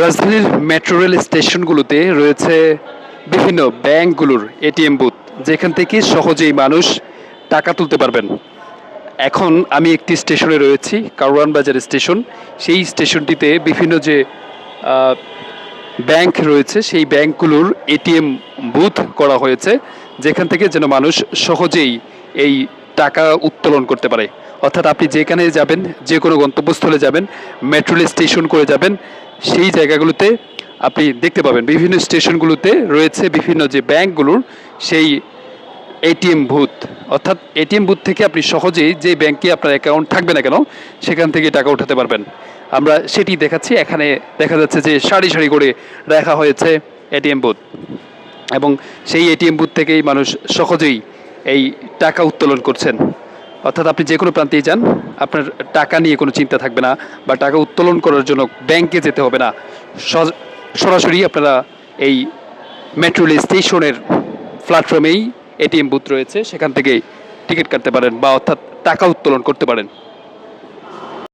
রাজধানীর metro rail স্টেশনগুলোতে রয়েছে বিভিন্ন ব্যাংকগুলোর এটিএম বুথ যেখান থেকে সহজেই মানুষ টাকা তুলতে পারবেন। এখন আমি একটি স্টেশনে রয়েছি, কারওয়ান বাজার স্টেশন। সেই স্টেশনটিতে বিভিন্ন যে ব্যাংক রয়েছে, সেই ব্যাংকগুলোর এটিএম বুথ করা হয়েছে, যেখান থেকে যেন মানুষ সহজেই এই টাকা উত্তোলন করতে পারে। অর্থাৎ আপনি যেখানে যাবেন যে কোনো গন্তব্যস্থলে যাবেন মেট্রো স্টেশন করে যাবেন সেই জায়গাগুলোতে আপনি দেখতে পাবেন। বিভিন্ন স্টেশনগুলোতে রয়েছে বিভিন্ন যে ব্যাংকগুলোর সেই এটিএম বুথ। অর্থাৎ এটিএম বুথ থেকে আপনি সহজেই যে ব্যাংকে আপনার অ্যাকাউন্ট থাকবে না কেন, সেখান থেকে টাকা উঠাতে পারবেন। আমরা সেটি দেখাচ্ছি। এখানে দেখা যাচ্ছে যে সারি সারি করে রাখা হয়েছে এটিএম বুথ। এবং সেই এটিএম বুথ থেকেই মানুষ সহজেই এই টাকা উত্তোলন করছেন। অর্থাৎ আপনি যে কোনো প্রান্তেই যান, আপনার টাকা নিয়ে কোনো চিন্তা থাকবে না বা টাকা উত্তোলন করার জন্য ব্যাংকে যেতে হবে না। সরাসরি আপনারা এই মেট্রো রেল স্টেশনের প্ল্যাটফর্মেই এটিএম বুথ রয়েছে, সেখান থেকে টিকিট কাটতে পারেন বা অর্থাৎ টাকা উত্তোলন করতে পারেন।